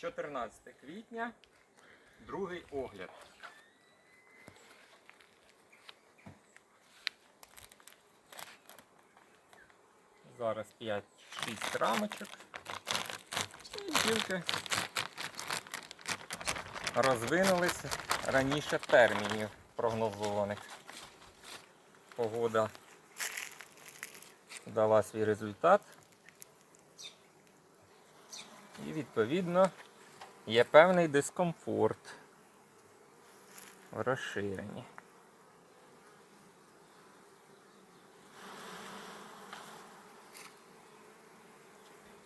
14 квітня, другий огляд. Зараз 5-6 рамочок. І бджілки розвинулись раніше термінів прогнозованих. Погода дала свій результат. І відповідно є певний дискомфорт в розширенні.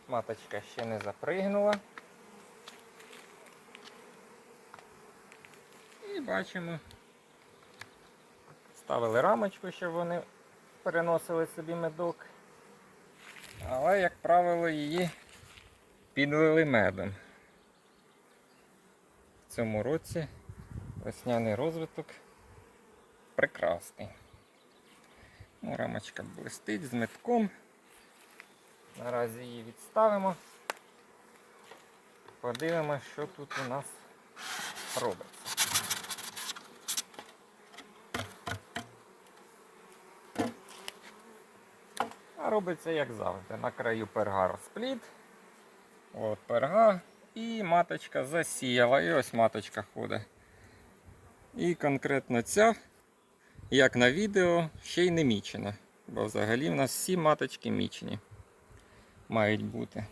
Маточка ще не запригнула. І бачимо, ставили рамочку, щоб вони переносили собі медок. Але, як правило, її підлили медом. Цьому році весняний розвиток прекрасний. Ну, рамочка блистить з метком. Наразі її відставимо. Подивимося, що тут у нас робиться. А робиться як завжди. На краю перга розпліт. От перга. І маточка засіяла. І ось маточка ходить. І конкретно ця, як на відео, ще й не мічена. Бо взагалі в нас всі маточки мічені мають бути.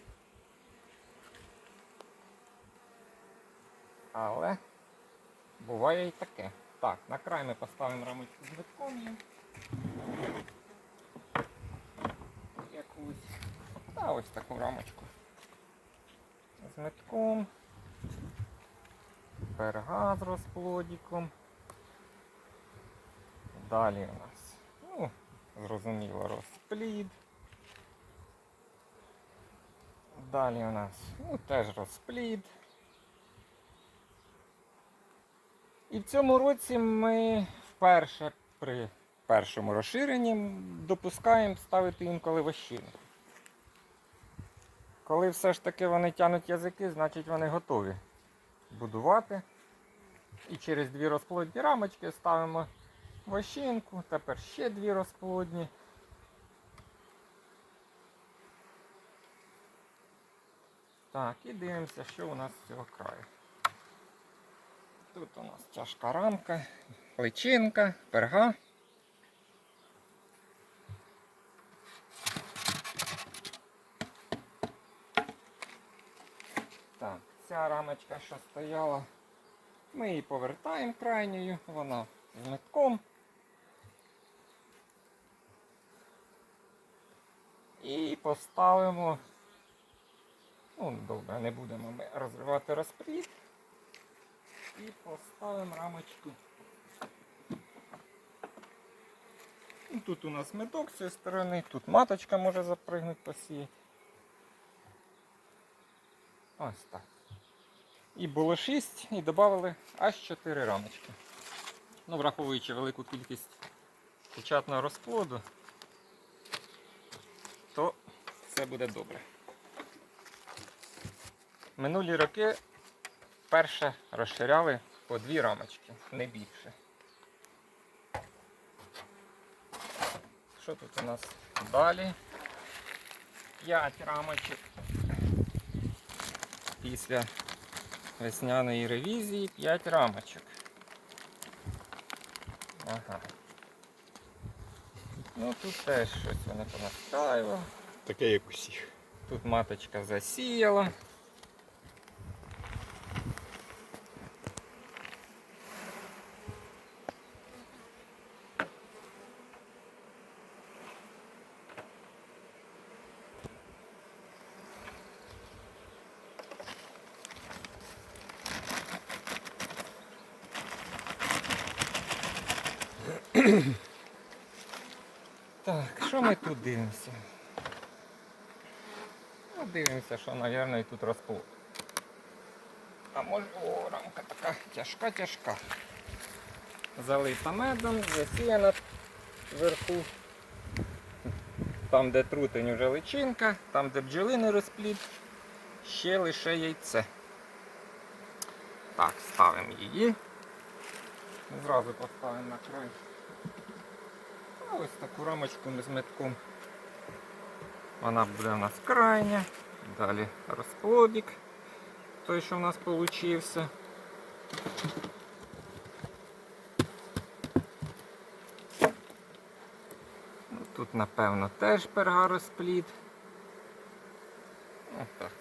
Але буває і таке. Так, на край ми поставимо рамочку з битком. Якусь. Та ось таку рамочку. З. Перга з розплодиком. Далі у нас, ну, зрозуміло, розплід. Далі у нас ну, теж розплід. І в цьому році ми вперше при першому розширенні допускаємо ставити інколи вощину. Коли все ж таки вони тянуть язики, значить вони готові будувати. І через дві розплодні рамочки ставимо вощинку, тепер ще дві розплодні. Так, і дивимося, що у нас з цього краю. Тут у нас тяжка рамка, личинка, перга. Так, ця рамочка, що стояла, ми її повертаємо крайньою, вона з метком. І поставимо Ну, добре, не будемо ми розривати розплід. І поставимо рамочку. Тут у нас медок з цієї сторони, тут маточка може запригнути посіяти. Ось так. І було 6 і додали аж 4 рамочки. Ну, враховуючи велику кількість печатного розплоду, то все буде добре. Минулі роки перше розширяли по дві рамочки, не більше. Що тут у нас далі? П'ять рамочок. Після весняної ревізії 5 рамочок. Ага. Ну тут теж щось вони понастаювали. Таке як усіх. Тут маточка засіяла. Так, що ми тут дивимося? Ну, дивимося, що, мабуть, і тут розплод. А може, о, рамка така тяжка-тяжка. Залита медом, засіяна вверху. Там, де трутень уже личинка, там, де бджолиний розплід, ще лише яйце. Так, ставимо її. Зразу поставимо на край. А ось таку рамочку ми з метком. Вона буде у нас крайня. Далі розплодик. Той, що в нас получився. Ну, Тут, напевно, теж пергароспліт. Отак.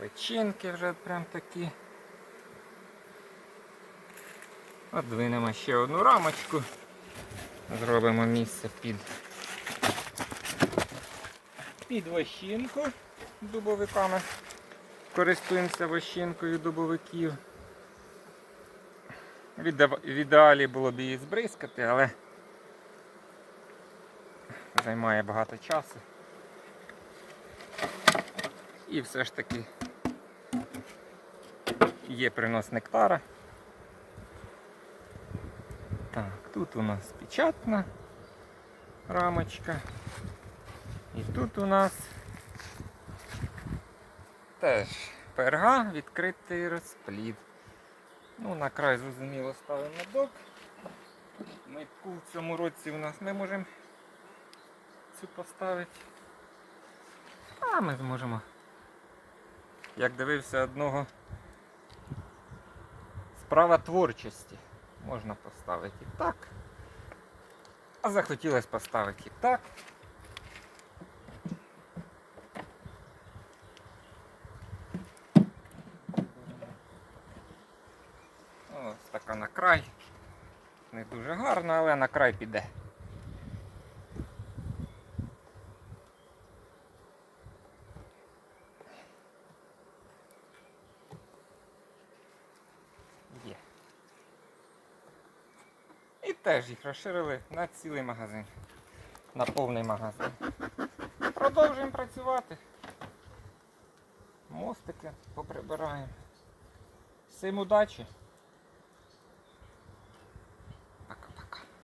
Личинки вже прям такі. Одвинемо ще одну рамочку. Зробимо місце під, під вощинку дубовиками. Користуємося вощинкою дубовиків. В ідеалі було б її збризкати, але займає багато часу. І все ж таки є принос нектара. Так, тут у нас печатна рамочка. І тут у нас теж перга, відкритий розплід. Ну, на край зрозуміло ставимо док. Митку в цьому році у нас ми можемо цю поставити. А ми зможемо. Як дивився одного справа творчості. Можна поставити і так. А захотілося поставити і так. Ось така на край. Не дуже гарна, але на край піде. Теж їх розширили на цілий магазин. На повний магазин. Продовжуємо працювати. Мостики поприбираємо. Всім удачі!